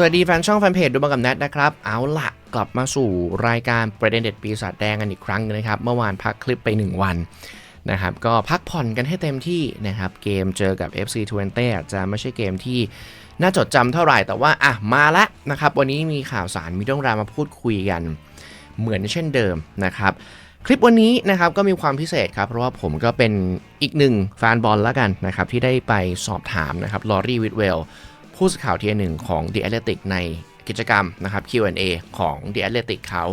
สวัสดีแฟนช่องแฟนเพจดูบังกับแนทนะครับ เอาละกลับมาสู่รายการประเด็นเด็ดปีศาจแดงกันอีกครั้งหนึงนะครับ เมื่อวานพักคลิปไป 1 วันนะครับ ก็พักผ่อนกันให้เต็มที่นะครับ เกมเจอกับ FC 20อาจจะไม่ใช่เกมที่น่าจดจำเท่าไหร่แต่ว่า อะ มาละนะครับ วันนี้มีข่าวสารมีเรื่องราวมาพูดคุยกัน เหมือนเช่นเดิมนะครับ คลิปวันนี้นะครับก็มีความพิเศษครับ เพราะว่าผมก็เป็นอีกหนึ่งแฟนบอลแล้วกันนะครับที่ได้ไปสอบถามนะครับลอรี่วิทเวล ผู้สื่อข่าวเทียหนึ่งของ The Athletic ในกิจกรรมนะครับ Q&A ของ The Athletic เขา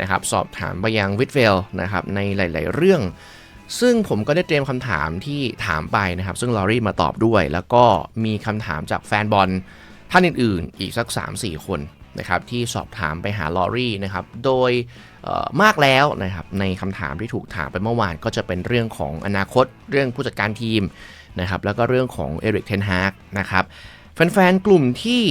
นะครับสอบถามไปยังวิทเวลนะครับในหลาย ๆ เรื่อง ซึ่งผมก็ได้เตรียมคำถามที่ถามไปนะครับ ซึ่งลอรี่มาตอบด้วย แล้วก็มีคำถามจากแฟนบอลท่านอื่น ๆ อีกสัก 3-4 คนนะครับที่สอบถามไปหาลอรี่นะครับโดยมากแล้วนะครับในคำถามที่ถูกถามไปเมื่อวานก็จะเป็นเรื่องของอนาคตเรื่องผู้จัดการทีมนะครับแล้วก็เรื่องของเอริกเทนฮากนะครับ แฟนๆ กลุ่มที่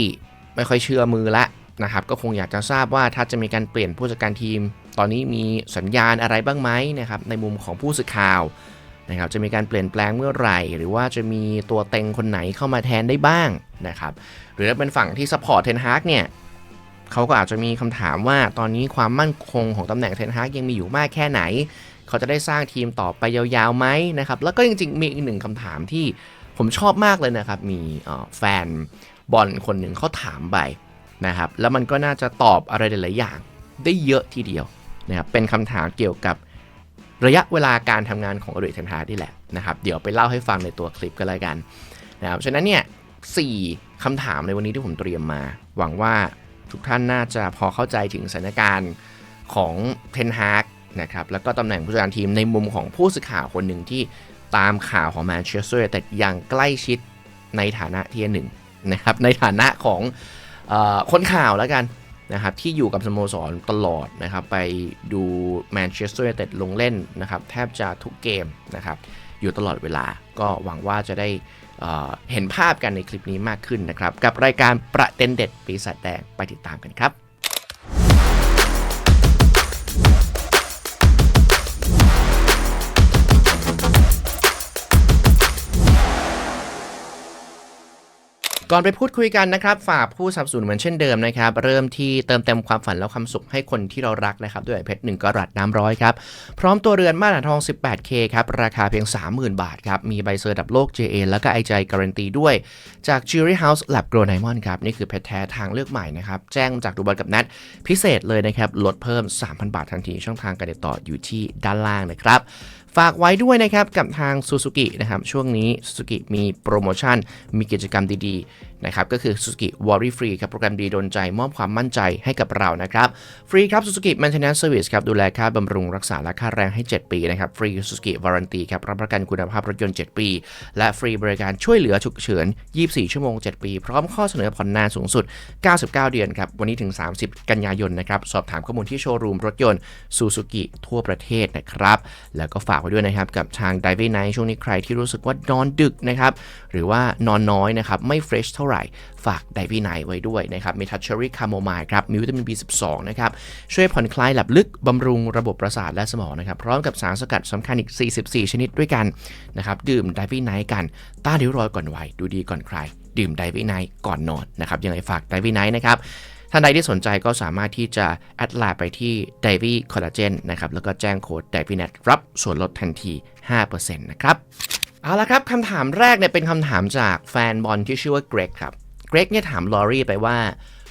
ไม่ค่อยเชื่อมือละนะครับก็คงอยากจะทราบว่าถ้าจะมีการเปลี่ยนผู้จัดการทีม ตอนนี้มีสัญญาณอะไรบ้างไหมนะครับในมุมของผู้สื่อข่าวนะครับจะมีการเปลี่ยนแปลงเมื่อไหร่ หรือว่าจะมีตัวเต็งคนไหนเข้ามาแทนได้บ้างนะครับหรือถ้าเป็นฝั่งที่ซัพพอร์ตเทนฮากเนี่ยเขาก็อาจจะมีคำถามว่าตอนนี้ความมั่นคงของตำแหน่งเทนฮากยังมีอยู่มากแค่ไหน เขาจะได้สร้างทีมต่อไปยาวๆไหมนะครับแล้วก็จริงๆมีอีกหนึ่งคำถามที่ ผมชอบมากเลยนะครับ มีแฟนบอลคนหนึ่งเขาถามไปนะครับ แล้วมันก็น่าจะตอบอะไรหลาย ๆ อย่างได้เยอะทีเดียวนะครับ เป็นคำถามเกี่ยวกับระยะเวลาการทำงานของอริเทนฮาร์นี่แหละนะครับ เดี๋ยวไปเล่าให้ฟังในตัวคลิปกันเลยกันนะครับ ฉะนั้นเนี่ยสี่คำถามในวันนี้ที่ผมเตรียมมา หวังว่าทุกท่านน่าจะพอเข้าใจถึงสถานการณ์ของเทนฮากนะครับ แล้วก็ตำแหน่งผู้จัดการทีมในมุมของผู้สื่อข่าวคนหนึ่งที่ ตามข่าวของแมนเชสเตอร์แต่อย่างใกล้ชิดในฐานะเทียหนึ่งนะครับในฐานะของออคนข่าวแล้วกันนะครับที่อยู่กับสโมสรตลอดนะครับไปดูแมนเชสเตอร์ยูไนเต็ดลงเล่นนะครับแทบจะทุกเกมนะครับอยู่ตลอดเวลาก็หวังว่าจะได้เเห็นภาพกันในคลิปนี้มากขึ้นนะครับ กับรายการประเด็นเด็ดปีศาจแดงไปติดตามกันครับ ก่อนไปพูดคุยกันนะครับ ฝากผู้สนับสนุนเหมือนเช่นเดิมนะครับ เริ่มที่เติมเต็มความฝันและความสุขให้คนที่เรารักนะครับ ด้วยเพชร1กรัตน้ำร้อยครับ พร้อมตัวเรือนมาตรฐานทอง 18K ครับ ราคาเพียง 30,000 บาทครับ มีใบเซอร์ดับโลก JA แล้วก็ไอใจการันตีด้วย จาก Jewelry House Lab Grow Diamond ครับ นี่คือเพชรแท้ทางเลือกใหม่นะครับ แจ้งจากดูบอลกับนัดพิเศษเลยนะครับ ลดเพิ่ม 3,000 บาททันที ช่องทางการติดต่ออยู่ที่ด้านล่างนะครับ ฝากไว้ด้วยนะครับกับทาง Suzuki นะครับช่วงนี้ Suzuki มีโปรโมชั่นมีกิจกรรมดีๆ นะครับก็คือ Suzuki Worry Free ครับโปรแกรมดีโดนใจมอบความมั่นใจให้กับเรานะครับฟรีครับ Suzuki Maintenance Service ครับดูแลค่าบำรุงรักษาและค่าแรงให้ 7 ปีนะครับฟรี Suzuki Warranty ครับรับประกันคุณภาพรถยนต์ 7 ปี และฟรีบริการช่วยเหลือฉุกเฉิน 24 ชั่วโมง 7 ปี พร้อมข้อเสนอผ่อนนานสูงสุด 99 เดือนครับวันนี้ถึง 30 กันยายนนะครับสอบถามข้อมูลที่โชว์รูมรถยนต์ Suzuki ทั่วประเทศนะครับแล้วก็ฝากไว้ด้วยนะครับกับทาง d i v e Night ช่วงนี้ใครที่รู้สึกว่านอนดึกนะครับหรือว่านอนน้อยนะครับไม่เฟรชเท่าไหร่ ฝาก d i v e Night ไว้ด้วยนะครับเมทัชเชอรี่คาโมไมล์ครับมีวิตามิน B12 นะครับช่วยผ่อนคลายหลับลึกบำรุงระบบประสาทและสมองนะครับพร้อมกับสารสกัดสำคัญอีก 44 ชนิดด้วยกันนะครับดื่ม d i v e Night กันต้านริ้วรอยก่อนวัยดูดีก่อนใคร ดื่ม d i v e Night ก่อนนอนนะครับยังไงฝาก d i v e Night นะครับท่านใดที่สนใจก็สามารถที่จะแอดไลน์ไปที่ d i v y Collagen นะครับ แล้วก็แจ้งโค้ด d i v y n e t รับส่วนลดทันที 5%นะครับ เอาละครับคำถามแรกเนี่ยเป็นคำถามจากแฟนบอลที่ชื่อว่าเกรกครับ เกรกเนี่ยถามลอรี่ไปว่า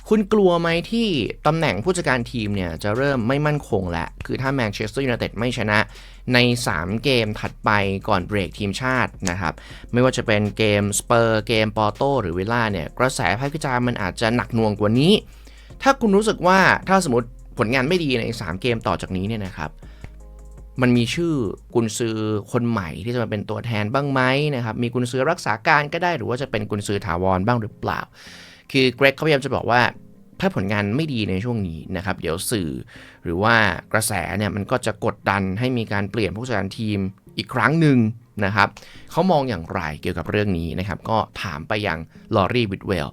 คุณกลัวไหมที่ตำแหน่งผู้จัดการทีมเนี่ยจะเริ่มไม่มั่นคงแล้วคือถ้าแมนเชสเตอร์ยูไนเต็ดไม่ชนะใน 3 เกมถัดไปก่อนเบรกทีมชาตินะครับ ไม่ว่าจะเป็นเกมสเปอร์เกมปอร์โตหรือวิลล่าเนี่ยกระแสภาพวิจารณ์มันอาจจะหนักหน่วงกว่านี้ ถ้าคุณรู้สึกว่าถ้าสมมติผลงานไม่ดีใน 3 เกมต่อจากนี้เนี่ยนะครับ มันมีชื่อกุนซือคนใหม่ที่จะมาเป็นตัวแทนบ้างไหมนะครับ มีกุนซือรักษาการก็ได้หรือว่าจะเป็นกุนซือถาวรบ้างหรือเปล่า คือเกรกเขาพยายามจะบอกว่าถ้าผลงานไม่ดีในช่วงนี้นะครับ เดี๋ยวสื่อหรือว่ากระแสเนี่ยมันก็จะกดดันให้มีการเปลี่ยนผู้จัดการทีมอีกครั้งหนึ่งนะครับเขามองอย่างไรเกี่ยวกับเรื่องนี้นะครับ ก็ถามไปยังลอรี่วิดเวล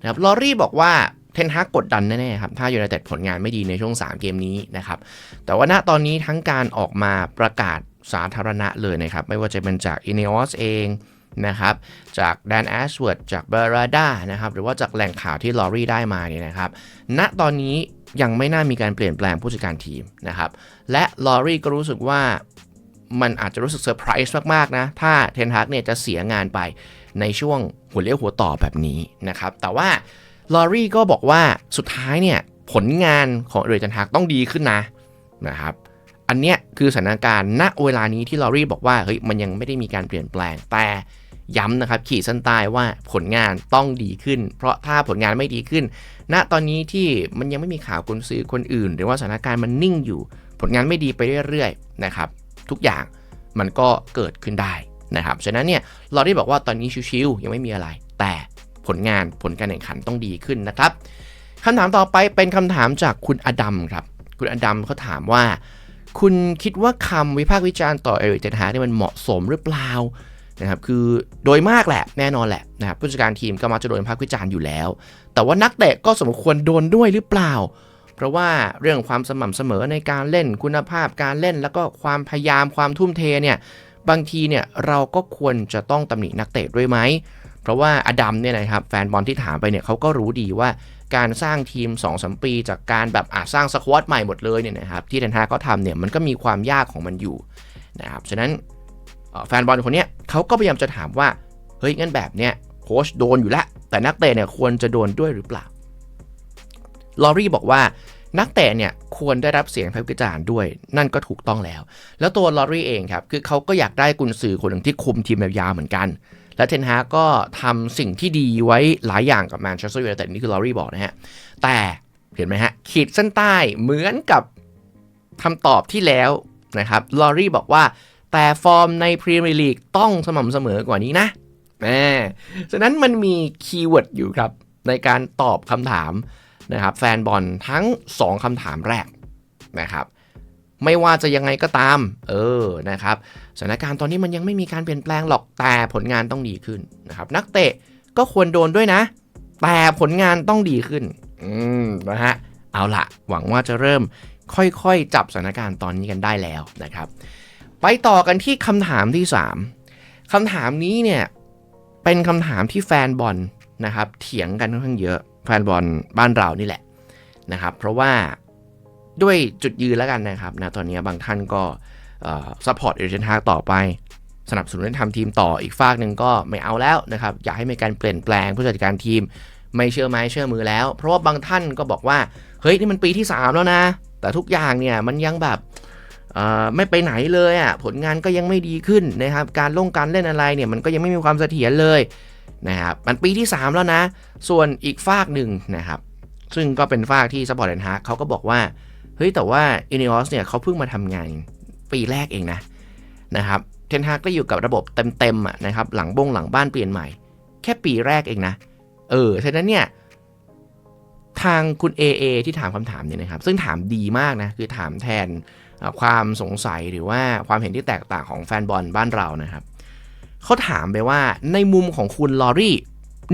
นะครับลอรี่บอกว่า เทนฮากกดดันแน่ๆครับ ถ้ายูไนเต็ดผลงานไม่ดีในช่วง 3 เกมนี้นะครับ แต่ว่าณตอนนี้ทั้งการออกมาประกาศสาธารณะเลยนะครับ ไม่ว่าจะเป็นจาก i n e o s เองนะครับ จากแดนแอชเวิร์ดจากเบราดานะครับ หรือว่าจากแหล่งข่าวที่ลอรี่ได้มาเนี่ยนะครับ ณตอนนี้ยังไม่น่ามีการเปลี่ยนแปลงผู้จัดการทีมนะครับ และลอรี่ก็รู้สึกว่ามันอาจจะรู้สึกเซอร์ไพรส์มาก ๆ นะ ถ้าเทนฮากเนี่ยจะเสียงานไปในช่วงหัวเลี้ยวหัวต่อแบบนี้นะครับ แต่ว่า ลอรี่ก็บอกว่าสุดท้ายเนี่ยผลงานของเอริกเทนฮากต้องดีขึ้นนะนะครับ อันเนี้ยคือสถานการณ์ณเวลานี้ที่ลอรี่บอกว่าเฮ้ยมันยังไม่ได้มีการเปลี่ยนแปลงแต่ย้ำนะครับ ขีดเส้นใต้ว่าผลงานต้องดีขึ้น เพราะถ้าผลงานไม่ดีขึ้น ณตอนนี้ที่มันยังไม่มีข่าวกุนซื้อคนอื่น หรือว่าสถานการณ์มันนิ่งอยู่ ผลงานไม่ดีไปเรื่อยๆนะครับ ทุกอย่างมันก็เกิดขึ้นได้นะครับฉะนั้นเนี่ยลอรี่บอกว่าตอนนี้ชิวๆยังไม่มีอะไร แต่ ผลงานผลการแข่งขันต้องดีขึ้นนะครับคำถามต่อไปเป็นคำถามจากคุณอดัมครับ คุณอดัมเขาถามว่า คุณคิดว่าคำวิพากษ์วิจารณ์ต่อเอริกเทนฮากเนี่มันเหมาะสมหรือเปล่านะครับคือโดยมากแหละแน่นอนแหละนะครับผู้จัดการทีมก็มักจะโดนวิพากษ์วิจารณ์อยู่แล้ว แต่ว่านักเตะก็สมควรโดนด้วยหรือเปล่า เพราะว่าเรื่องความสม่ำเสมอในการเล่นคุณภาพการเล่นแล้วก็ความพยายามความทุ่มเทเนี่ยบางทีเนี่ยเราก็ควรจะต้องตำหนินักเตะด้วยไหม เพราะว่าอดัมเนี่ยนะครับแฟนบอลที่ถามไปเนี่ยเขาก็รู้ดีว่าการสร้างทีม2อสมปี จากการแบบอาสร้างสควอตใหม่หมดเลยเนี่ยนะครับที่เทนฮาก็ทำเนี่ยมันก็มีความยากของมันอยู่นะครับฉะนั้นแฟนบอลคนนี้เขาก็พยายามจะถามว่าเฮ้ยงั้นแบบเนี้ยโค้ชโดนอยู่แล้ว แต่นักเตะเนี่ยควรจะโดนด้วยหรือเปล่าลอรี่บอกว่านักเตะเนี่ยควรได้รับเสียงพิจารณ์ด้วย นั่นก็ถูกต้องแล้ว แล้วตัวลอรี่เองครับคือเขาก็อยากได้กุนซือคนหนึ่งที่คุมทีมยาวๆเหมือนกัน และเทนฮาก็ทำสิ่งที่ดีไว้หลายอย่างกับแมนเชสเตอร์ยูไนเต็ดนี่คือลอรี่บอกนะฮะ แต่เห็นไหมฮะ ขีดเส้นใต้เหมือนกับคำตอบที่แล้วนะครับลอรี่บอกว่าแต่ฟอร์มในพรีเมียร์ลีกต้องสม่ำเสมอกว่านี้นะแหมฉะนั้นมันมีคีย์เวิร์ดอยู่ครับในการตอบคำถามนะครับแฟนบอลทั้ง 2คำถามแรกนะครับ ไม่ว่าจะยังไงก็ตาม เออนะครับสถานการณ์ตอนนี้มันยังไม่มีการเปลี่ยนแปลงหรอกแต่ผลงานต้องดีขึ้นนะครับนักเตะก็ควรโดนด้วยนะ แต่ผลงานต้องดีขึ้นอืมนะฮะเอาละหวังว่าจะเริ่มค่อยๆ จับสถานการณ์ตอนนี้กันได้แล้วนะครับ ไปต่อกันที่คำถามที่ 3คำถามนี้เนี่ยเป็นคำถามที่แฟนบอลนะครับเถียงกันค่อนข้างเยอะแฟนบอลบ้านเรานี่แหละนะครับ เพราะว่า ด้วยจุดยืนแล้วกันนะครับนะตอนนี้บางท่านก็ซัพพอร์ตเอเจนต์ฮากต่อไป สนับสนุนให้ทำทีมต่ออีกฝากหนึ่งก็ไม่เอาแล้วนะครับ อยากให้มีการเปลี่ยนแปลงผู้จัดการทีม ไม่เชื่อไม้เชื่อมือแล้ว เพราะว่าบางท่านก็บอกว่า เฮ้ย นี่มันปีที่ 3 แล้วนะ แต่ทุกอย่างเนี่ยมันยังแบบไม่ไปไหนเลยอะผลงานก็ยังไม่ดีขึ้นนะครับ การลงการเล่นอะไรเนี่ยมันก็ยังไม่มีความเสถียรเลยนะครับมันปีที่ 3 แล้วนะ ส่วนอีกฝากหนึ่งนะครับ ซึ่งก็เป็นฝากที่ซัพพอร์ตแอนฮาร์เขาก็บอกว่า เฮ้ยแต่ว่าอินิออสเนี่ยเขาเพิ่งมาทำงานปีแรกเองนะนะครับเทนฮากก็อยู่กับระบบเต็มๆอะนะครับหลังบงหลังบ้านเปลี่ยนใหม่ แค่ปีแรกเองนะเออฉะนั้นเนี่ยทางคุณ AA ที่ถามคำถามเนี่ยนะครับ ซึ่งถามดีมากนะคือถามแทนความสงสัยหรือว่าความเห็นที่แตกต่างของแฟนบอลบ้านเรานะครับเขาถามไปว่าในมุมของคุณลอรี่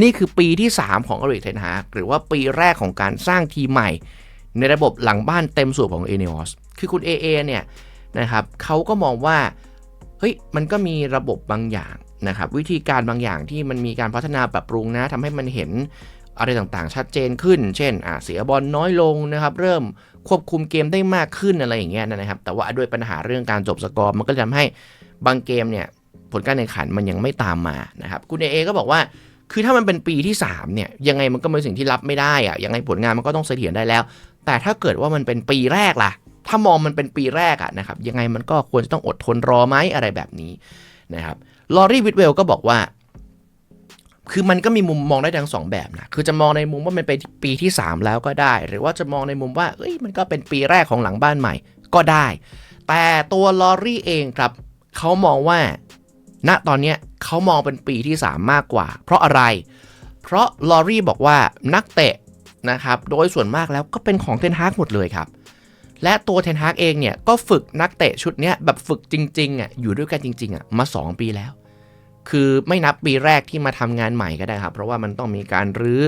นี่คือปีที่ 3 ของอริเทนฮากหรือว่าปีแรกของการสร้างทีมใหม่ ในระบบหลังบ้านเต็มสูบของ e n e o s คือคุณ AA เนี่ยนะครับเขาก็มองว่าเฮ้ยมันก็มีระบบบางอย่างนะครับวิธีการบางอย่างที่มันมีการพัฒนาปรับปรุงนะทำให้มันเห็นอะไรต่างๆ ชัดเจนขึ้น เช่นเสียบอลน้อยลงนะครับ เริ่มควบคุมเกมได้มากขึ้นอะไรอย่างเงี้ยนะครับ แต่ว่าด้วยปัญหาเรื่องการจบสกอร์มันก็ทำให้บางเกมเนี่ยผลการแข่งขันมันยังไม่ตามมานะครับ คุณเอก็บอกว่า คือถ้ามันเป็นปีที่ 3 เนี่ย ยังไงมันก็เป็นสิ่งที่รับไม่ได้อะยังไงผลงานมันก็ต้องเสถียรได้แล้ว แต่ถ้าเกิดว่ามันเป็นปีแรกล่ะ ถ้ามองมันเป็นปีแรกอะนะครับยังไงมันก็ควรจะต้องอดทนรอไหมอะไรแบบนี้นะครับลอรี่วิทเวลก็บอกว่า คือมันก็มีมุมมองได้ทั้งสองแบบนะ คือจะมองในมุมว่ามันเป็นปีที่ 3 แล้วก็ได้ หรือว่าจะมองในมุมว่าเอ้ยมันก็เป็นปีแรกของหลังบ้านใหม่ก็ได้ แต่ตัวลอรี่เองครับเขามองว่า ณตอนนี้เขามองเป็นปีที่ 3 มากกว่า เพราะอะไร เพราะลอรี่บอกว่านักเตะนะครับโดยส่วนมากแล้วก็เป็นของเทนฮากหมดเลยครับและตัวเทนฮากเองเนี่ยก็ฝึกนักเตะชุดนี้แบบฝึกจริงๆอะอยู่ด้วยกันจริงๆอะมา 2 ปีแล้ว คือไม่นับปีแรกที่มาทำงานใหม่ก็ได้ครับ เพราะว่ามันต้องมีการรื้อ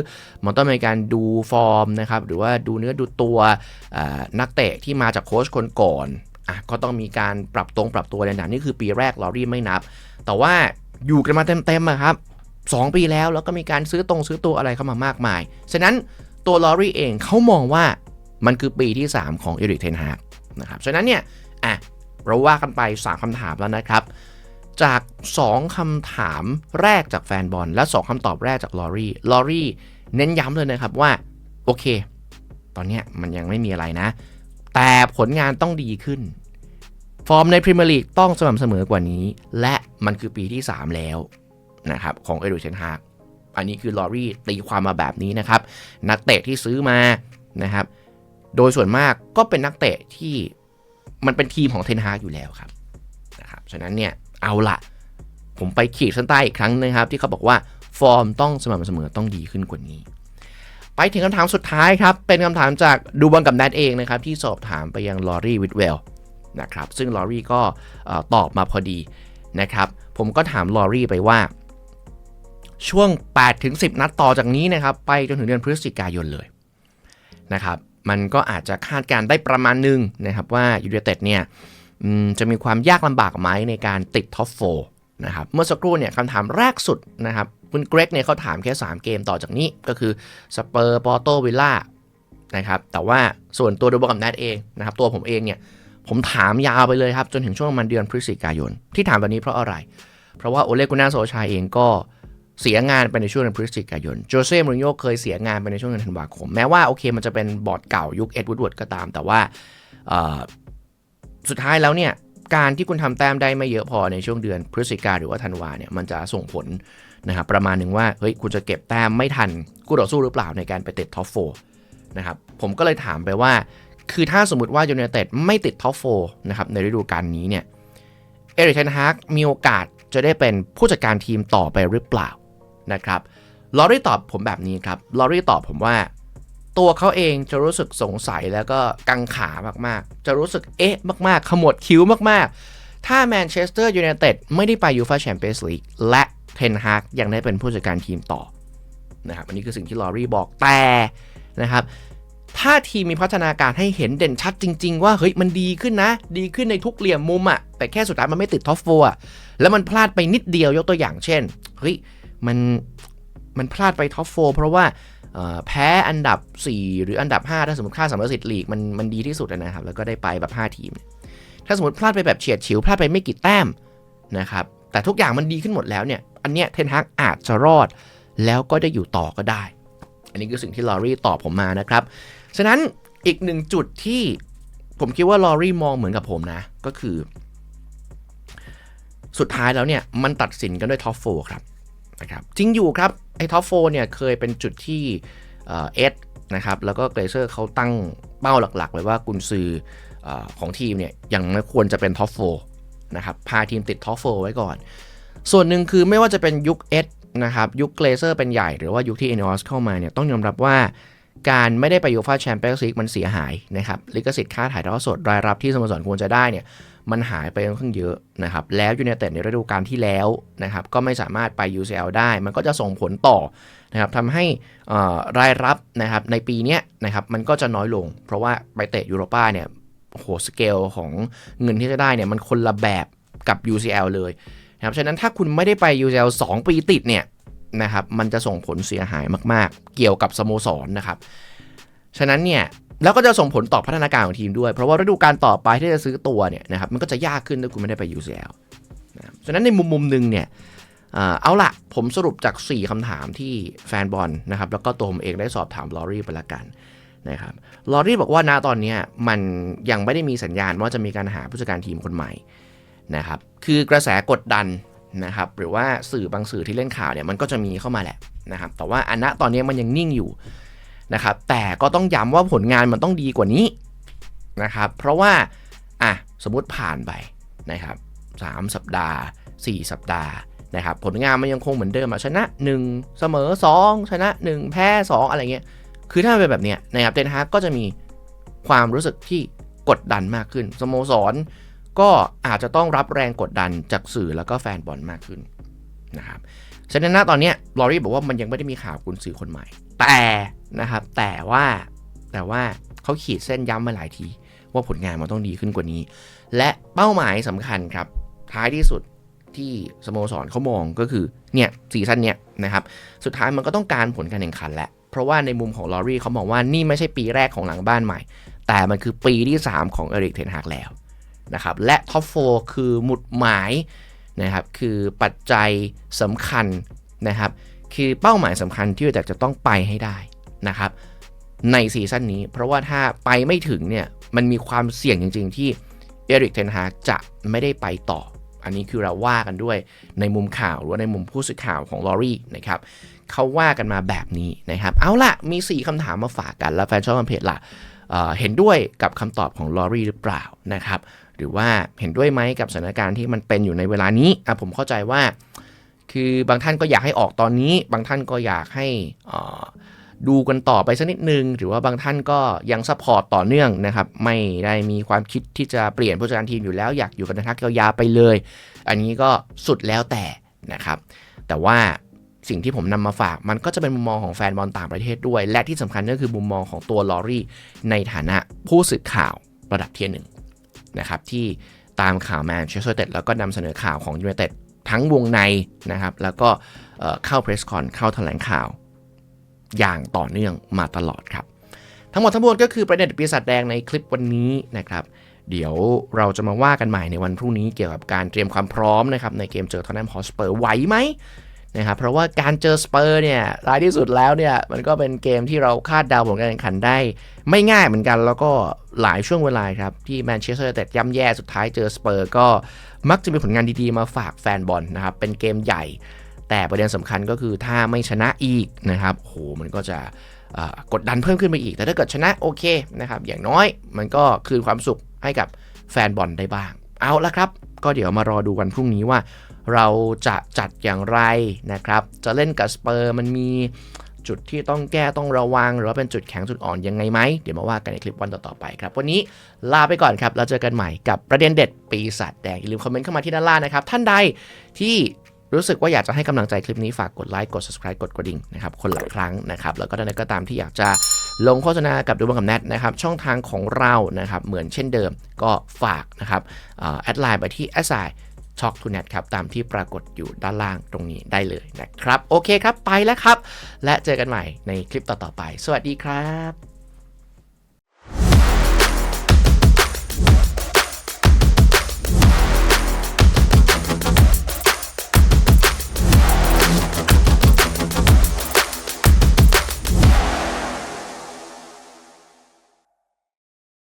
มันต้องมีการดูฟอร์มนะครับหรือว่าดูเนื้อดูตัวนักเตะที่มาจากโค้ชคนก่อน อะก็ต้องมีการปรับตรงปรับตัวในนั้นนี่คือปีแรกลอรี่ไม่นับ แต่ว่าอยู่กันมาเต็มๆอะครับ 2 ปีแล้วแล้วก็มีการซื้อตรงซื้อตัวอะไรเข้ามามากมาย ฉะนั้นตัวลอรี่เองเขามองว่ามันคือปีที่ 3 ของเอริกเทนฮากนะครับ ฉะนั้นเนี่ยอะเราว่ากันไป 3คำถามแล้วนะครับ จาก 2คำถามแรกจากแฟนบอลและ 2คำตอบแรกจากลอรี่ลอรี่เน้นย้ำเลยนะครับว่า โอเค ตอนเนี้ยมันยังไม่มีอะไรนะ แต่ผลงานต้องดีขึ้น ฟอร์มในพรีเมียร์ลีกต้องสม่ำเสมอกว่านี้ และมันคือปีที่ 3 แล้วนะครับของเอริกเทนฮากอันนี้คือลอรี่ตีความมาแบบนี้นะครับ นักเตะที่ซื้อมานะครับ โดยส่วนมากก็เป็นนักเตะที่มันเป็นทีมของเทนฮากอยู่แล้วครับนะครับฉะนั้นเนี่ยเอาละผมไปขีดเส้นใต้อีกครั้งนะครับ ที่เขาบอกว่าฟอร์มต้องสม่ำเสมอต้องดีขึ้นกว่านี้ ไปถึงคำถามสุดท้ายครับ เป็นคำถามจากดูบอลกับแดดเองนะครับ ที่สอบถามไปยังลอรี่วิดเวลนะครับซึ่งลอรี่ก็ตอบมาพอดีนะครับ ผมก็ถามลอรี่ไปว่า ช่วง 8-10 นัดต่อจากนี้นะครับ ไปจนถึงเดือนพฤศจิกายนเลยนะครับมันก็อาจจะคาดการณ์ได้ประมาณหนึงนะครับว่ายู i นเต็ดเนี่ยจะมีความยากลำบากไหมในการติดท็อปโฟนะครับเมื่อสักครู่เนี่ยคำถามแรกสุดนะครับ คุณเกรกเนี่ยเขาถามแค่ 3 เกมต่อจากนี้ก็คือสเปอร์ปอร์โตวิลล่านะครับแต่ว่าส่วนตัวดูบอลกับแนทเองนะครับตัวผมเองเนี่ยผมถามยาวไปเลยครับ จนถึงช่วงประมันเดือนพฤศจิกายน ที่ถามแบบนี้เพราะอะไร เพราะว่าโอเลกุน่าโซชาเองก็เสียงานไปในช่วงเดือนพฤศจิกายนโจเซ่มูรินโญ่เคยเสียงานไปในช่วงเดือนธันวาคม แม้ว่าโอเคมันจะเป็นบอร์ดเก่ายุคเอ็ดวูดเวิร์ดก็ตาม แต่ว่าสุดท้ายแล้วเนี่ยการที่คุณทำแต้มได้ไม่เยอะพอในช่วงเดือนพฤศจิกาหรือว่าธันวาเนี่ยมันจะส่งผล นะครับประมาณหนึ่งว่าเฮ้ยคุณจะเก็บแต้มไม่ทันคู่ต่อสู้หรือเปล่าในการไปติดท็อปโฟนะครับผมก็เลยถามไปว่า คือถ้าสมมติว่ายู i นเต็ดไม่ติดท็อปโฟนะครับในฤดูกาลนี้เนี่ยเอริกเทนฮากมีโอกาสจะได้เป็นผู้จัดการทีมต่อไปหรือเปล่านะครับลอรี่ตอบผมแบบนี้ครับลอรี่ตอบผมว่า ตัวเขาเองจะรู้สึกสงสัยแล้วก็กังขามากๆ จะรู้สึกเอ๊ะมากๆ ขมวดคิ้วมากๆ ถ้าแมนเชสเตอร์ยูไนเต็ดไม่ได้ไปยูฟาแชมเปี้ยนส์ลีกและ เทนฮากยังได้เป็นผู้จัดการทีมต่อนะครับอันนี้คือสิ่งที่ลอรี่บอกแต่นะครับถ้าทีมมีพัฒนาการให้เห็นเด่นชัดจริง ๆ ว่าเฮ้ยมันดีขึ้นนะ ดีขึ้นในทุกเหลี่ยมมุมอะแต่แค่สุดท้ายมันไม่ติดท็อปโฟร์แล้วมันพลาดไปนิดเดียวยกตัวอย่างเช่นเฮ้ยมันมันพลาดไปท็อปโฟร์เพราะว่าแพ้อันดับ 4 หรืออันดับ 5 ถ้าสมมติค่าสมรสิทธิ์ลีกมันมันดีที่สุดนะครับ แล้วก็ได้ไปแบบ 5 ทีม ถ้าสมมติพลาดไปแบบเฉียดฉิวพลาดไปไม่กี่แต้มนะครับ แต่ทุกอย่างมันดีขึ้นหมดแล้วเนี่ย อันเนี้ยเทนฮักอาจจะรอด แล้วก็ได้อยู่ต่อก็ได้ อันนี้คือสิ่งที่ลอรี่ตอบผมมานะครับ ฉะนั้นอีกหนึ่งจุดที่ผมคิดว่าลอรี่มองเหมือนกับผมนะ ก็คือ สุดท้ายแล้วเนี่ย มันตัดสินกันด้วยท็อปโฟครับนะครับจริงอยู่ครับไอ้ท็อปโฟเนี่ยเคยเป็นจุดที่เอสนะครับแล้วก็เกรเซอร์เขาตั้งเป้าหลักๆ ไว้ว่ากุนซือเออของทีมเนี่ยยังไม่ควรจะเป็นท็อปโฟ นะครับ พาทีมติดท็อปโฟไว้ก่อน ส่วนหนึ่งคือไม่ว่าจะเป็นยุคเอสนะครับยุคเกรเซอร์เป็นใหญ่หรือว่ายุคที่เอเนอสเข้ามาเนี่ยต้องยอมรับว่าการไม่ได้ไปยูฟาแชมเปี้ยนส์ลีกมันเสียหายนะครับลิขสิทธิ์ค่าถ่ายทอดสดรายรับที่สโมสรควรจะได้เนี่ยมันหายไปค่อนข้างเยอะนะครับแล้วยู i นเต็ดในฤดูกาลที่แล้วนะครับก็ไม่สามารถไป UCL ได้ มันก็จะส่งผลต่อนะครับทำให้รายรับนะครับในปีเนี้ยนะครับมันก็จะน้อยลง เพราะว่าไปเตะยูโรป้าเนี่ย โหสเกลของเงินที่จะได้เนี่ยมันคนละแบบกับ UCL เลยนะครับฉะนั้นถ้าคุณไม่ได้ไป UCL 2 ปีติดเนี่ยนะครับมันจะส่งผลเสียหายมาก ๆ เกี่ยวกับสโมสรนะครับฉะนั้นเนี่ยแล้วก็จะส่งผลต่อพัฒนาการของทีมด้วย เพราะว่าฤดูกาลต่อไปที่จะซื้อตัวเนี่ยนะครับมันก็จะยากขึ้นถ้าคุณไม่ได้ไป UCL นะฉะนั้นในมุมมุมหนึ่งเนี่ยเอาละผมสรุปจาก 4คำถามที่แฟนบอลนะครับแล้วก็ตัวผมเองได้สอบถามลอรี่ไปละกัน นะครับลอรี่บอกว่าณตอนนี้มันยังไม่ได้มีสัญญาณว่าจะมีการหาผู้จัดการทีมคนใหม่นะครับคือกระแสกดดันนะครับหรือว่าสื่อบางสื่อที่เล่นข่าวเนี่ยมันก็จะมีเข้ามาแหละนะครับแต่ว่าอันณตอนนี้มันยังนิ่งอยู่นะครับแต่ก็ต้องย้ำว่าผลงานมันต้องดีกว่านี้นะครับเพราะว่าอะสมมติผ่านไปนะครับ3สัปดาห์ 4 สัปดาห์นะครับผลงานมันยังคงเหมือนเดิมอะชนะ 1 เสมอ 2 ชนะ 1 แพ้ 2 อะไรเงี้ย คือถ้าเป็นแบบเนี้ยนะครับเทนฮากก็จะมีความรู้สึกที่กดดันมากขึ้น สโมสร ก็อาจจะต้องรับแรงกดดันจากสื่อแล้วก็แฟนบอลมากขึ้นนะครับฉะนั้นตอนนี้ลอรี่บอกว่ามันยังไม่ได้มีข่าวกุนสื่อคนใหม่ แต่นะครับ แต่ว่าแต่ว่าเขาขีดเส้นย้ำมาหลายที ว่าผลงานมันต้องดีขึ้นกว่านี้ และเป้าหมายสำคัญครับ ท้ายที่สุดที่สโมสรเขามองก็คือเนี่ยซีซั่นเนี้ยนะครับ สุดท้ายมันก็ต้องการผลการแข่งขันแหละ ราะว่าในมุมของลอรี่เขามองว่านี่ไม่ใช่ปีแรกของหลังบ้านใหม่ แต่มันคือปีที่ 3 ของเอริกเทนฮากแล้วนะครับและท็อปโฟคือหมุดหมายนะครับคือปัจจัยสำคัญนะครับคือเป้าหมายสำคัญที่เราจะต้องไปให้ได้นะครับในซีซั่นนี้ เพราะว่าถ้าไปไม่ถึงเนี่ยมันมีความเสี่ยงจริง ๆ ที่เอริกเทนฮากจะไม่ได้ไปต่อ อันนี้คือเราว่ากันด้วยในมุมข่าวหรือว่าในมุมผู้สื่อข่าวของลอรี่นะครับ เขาว่ากันมาแบบนี้นะครับ เอาละมี 4คำถามมาฝากกัน แล้วแฟนช่องเพจล่ะเอ่อเห็นด้วยกับคำตอบของลอรี่หรือเปล่านะครับ หรือว่าเห็นด้วยไหมกับสถานการณ์ที่มันเป็นอยู่ในเวลานี้อะผมเข้าใจว่า คือบางท่านก็อยากให้ออกตอนนี้ บางท่านก็อยากให้ดูกันต่อไปสักนิดนึง หรือว่าบางท่านก็ยังซัพพอร์ตต่อเนื่องนะครับ ไม่ได้มีความคิดที่จะเปลี่ยนผู้จัดการทีมอยู่แล้วอยากอยู่กันทักยาวๆไปเลย อันนี้ก็สุดแล้วแต่นะครับ แต่ว่า สิ่งที่ผมนำมาฝากมันก็จะเป็นมุมมองของแฟนบอลต่างประเทศด้วย และที่สำคัญก็คือมุมมองของตัวลอรี่ ในฐานะผู้สื่อข่าวระดับเทียร์หนึ่งนะครับที่ตามข่าวแมนเชสเตอร์เต็ดแล้วก็นำเสนอข่าวของยูไนเต็ดทั้งวงในนะครับ แล้วก็เอ่อเข้าเพรสคอนเข้าแถลงข่าว อย่างต่อเนื่องมาตลอดครับ ทั้งหมดทั้งมวลก็คือประเด็นปีศาจแดงในคลิปวันนี้นะครับ เดี๋ยวเราจะมาว่ากันใหม่ในวันพรุ่งนี้เกี่ยวกับการเตรียมความพร้อมนะครับในเกมเจอทอนแนมฮอสเปอร์ไหวไหม นะครับเพราะว่าการเจอสเปอร์เนี่ยรายที่สุดแล้วเนี่ยมันก็เป็นเกมที่เราคาดเดาผลการแข่งขันได้ ไม่ง่ายเหมือนกันแล้วก็หลายช่วงเวลาครับ ที่แมนเชสเตอร์แต่ย่ำแย่สุดท้ายเจอสเปอร์ก็มักจะมีผลงานดีๆมาฝากแฟนบอลนะครับ เป็นเกมใหญ่ แต่ประเด็นสำคัญก็คือถ้าไม่ชนะอีกนะครับโหมันก็จะกดดันเพิ่มขึ้นไปอีก แต่ถ้าเกิดชนะโอเคนะครับอย่างน้อยมันก็คืนความสุขให้กับแฟนบอลได้บ้าง เอาละครับ ก็เดี๋ยวมารอดูวันพรุ่งนี้ว่า เราจะจัดอย่างไรนะครับ จะเล่นกับสเปอร์มันมีจุดที่ต้องแก้ต้องระวัง หรือว่าเป็นจุดแข็งจุดอ่อนยังไงไหมเดี๋ยวมาว่ากันในคลิปวันต่อๆไปครับ วันนี้ลาไปก่อนครับ แล้วเจอกันใหม่กับประเด็นเด็ดปีศาจแดง อย่าลืมคอมเมนต์เข้ามาที่ด้านล่างนะครับ ท่านใดที่รู้สึกว่าอยากจะให้กำลังใจคลิปนี้ฝากกดไลค์กด subscribe กดกระดิ่งนะครับคนละครั้งนะครับ แล้วก็ท่านใดก็ตามที่อยากจะลงโฆษณากับดูบังกับแนทนะครับ ช่องทางของเรานะครับ เหมือนเช่นเดิมก็ฝากนะครับแอดไลน์ไปที่ s i ช็อกทู เน็ตครับตามที่ปรากฏอยู่ด้านล่างตรงนี้ได้เลยนะครับ โอเคครับไปแล้วครับ และเจอกันใหม่ในคลิปต่อๆไป สวัสดีครับ